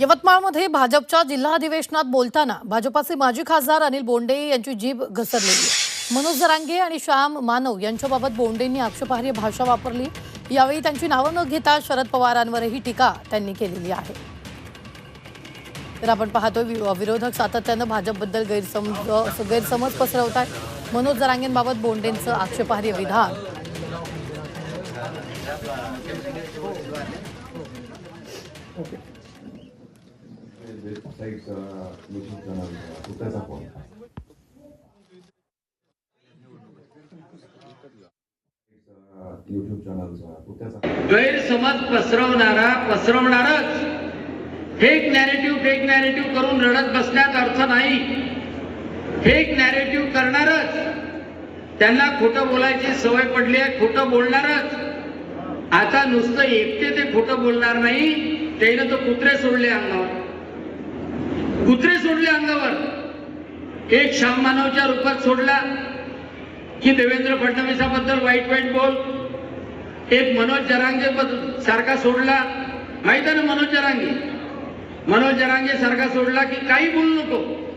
यवतमाळमध्ये भाजपच्या जिल्हा अधिवेशनात बोलताना भाजपाचे माजी खासदार अनिल बोंडे यांची जीभ घसरलेली आहे. मनोज जरांगे आणि श्याम मानव यांच्याबाबत बोंडेंनी आक्षेपार्ह भाषा वापरली. यावेळी त्यांची नावं न घेता शरद पवारांवरही टीका त्यांनी केलेली आहे. तर आपण पाहतोय विरोधक सातत्यानं भाजपबद्दल गैरसमज गैरसमज पसरवत आहेत. मनोज जरांगेंबाबत बोंडेंचं आक्षेपार्ह विधान. Websites, uh, uh, गैरसमज पसरवणारा पसरवणारच. फेक नॅरेटिव्ह फेक नॅरेटिव्ह करून रडत बसण्यात अर्थ नाही. फेक नॅरेटिव्ह करणारच. त्यांना खोटं बोलायची सवय पडली आहे खोटं बोलणारच. आता नुसतं एकटे ते खोटं बोलणार नाही त्यानं तो कुत्रे सोडले अंगावर. कुत्रे सोडले अंगावर. एक श्याम मानवच्या रूपात सोडला की देवेंद्र फडणवीसाबद्दल वाईट वाईट बोल. एक मनोज जरांगे सारखा सोडला. माहीत आहे ना मनोज जरांगे? मनोज जरांगे सारखा सोडला की काही बोलू नको.